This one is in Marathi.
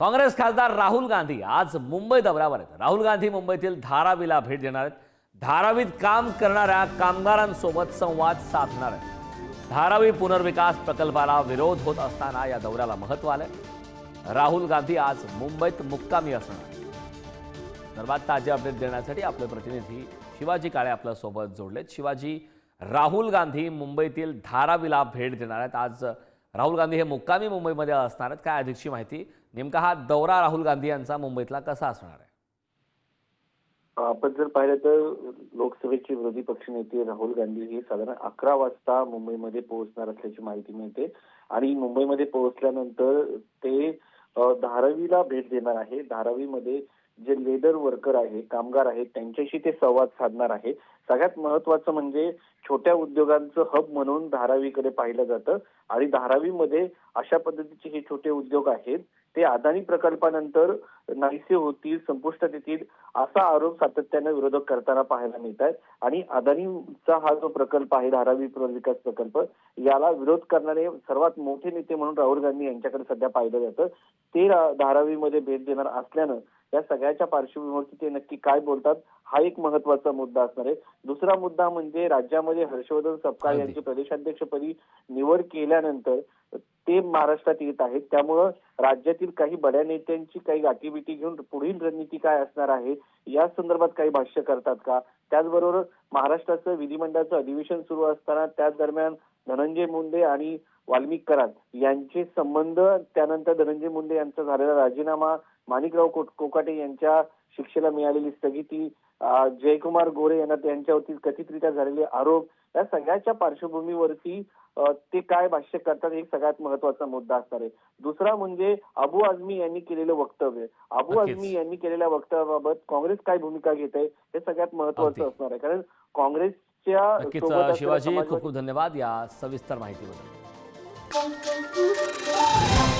काँग्रेस खासदार राहुल गांधी आज मुंबई दौऱ्यावर आहेत. राहुल गांधी मुंबईतील धारावीला भेट देणार आहेत. धारावीत काम करणाऱ्या कामगारांसोबत संवाद साधणार आहेत. धारावी पुनर्विकास प्रकल्पाला विरोध होत असताना या दौऱ्याला महत्त्व आलंय. राहुल गांधी आज मुंबईत मुक्कामी असणार सर्वात ताजे अपडेट देण्यासाठी आपले प्रतिनिधी शिवाजी काळे आपल्यासोबत जोडलेत. शिवाजी राहुल गांधी मुंबईतील धारावीला भेट देणार आहेत. आज राहुल गांधी हे मुक्कामी मुंबईमध्ये असणार आहेत. काय अधिकची माहिती? नेमका हा दौरा राहुल गांधी यांचा मुंबईतला कसा असणार आहे? आपण जर पाहिलं तर लोकसभेचे विरोधी पक्षनेते राहुल गांधी हे साधारण अकरा वाजता मुंबईमध्ये पोहोचणार असल्याची माहिती मिळते. आणि मुंबईमध्ये पोहोचल्यानंतर ते धारावीला भेट देणार आहे. धारावीमध्ये जे लेबर वर्कर आहे कामगार आहेत त्यांच्याशी ते संवाद साधणार आहे सगळ्यात महत्वाचं म्हणजे छोट्या उद्योगांचं हब म्हणून धारावीकडे पाहिलं जातं. आणि धारावीमध्ये अशा पद्धतीचे हे छोटे उद्योग आहेत ते अदानी प्रकल्पानंतर नाहीसे होतील संपुष्टात येतील असा आरोप सातत्यानं विरोधक करताना पाहायला मिळत आहेत आणि अदानीचा हा जो प्रकल्प आहे धारावी पुनर्विकास प्रकल्प याला विरोध करणारे सर्वात मोठे नेते म्हणून राहुल गांधी यांच्याकडे सध्या पाहिलं जातं. ते धारावीमध्ये भेट देणार असल्यानं या सगळ्याच्या पार्श्वभूमीवरती ते नक्की काय बोलतात हा एक महत्त्वाचा मुद्दा असणार आहे. दुसरा मुद्दा म्हणजे राज्यामध्ये हर्षवर्धन सपकाळ. यांची प्रदेशाध्यक्षपदी निवड केल्यानंतर ते महाराष्ट्रात येत आहेत. त्यामुळं राज्यातील काही बड्या नेत्यांची काही गाठीबिटी घेऊन पुढील रणनीती काय असणार आहे या संदर्भात काही भाष्य करतात का? त्याचबरोबर महाराष्ट्राचं विधिमंडळाचं अधिवेशन सुरू असताना त्याच दरम्यान धनंजय मुंडे आणि वाल्मिक कराड यांचे संबंध त्यानंतर धनंजय मुंडे यांचा झालेला राजीनामा माणिकराव कोट- कोकाटे यांच्या शिक्षेला मिळालेली स्थगिती जयकुमार गोरे यांना त्यांच्यावरती कथितरित्या झालेले आरोप या सगळ्याच्या पार्श्वभूमीवरती ते काय भाष्य करतात हे एक सगळ्यात महत्त्वाचा मुद्दा असणार आहे. दुसरा म्हणजे अबू आझमी यांनी केलेलं वक्तव्य. अबू. आझमी यांनी केलेल्या वक्तव्याबाबत काँग्रेस काय भूमिका घेत आहे हे सगळ्यात. महत्वाचं असणार आहे. कारण काँग्रेसच्या शिवाजी खूप खूप धन्यवाद या सविस्तर माहितीबद्दल. Thank you.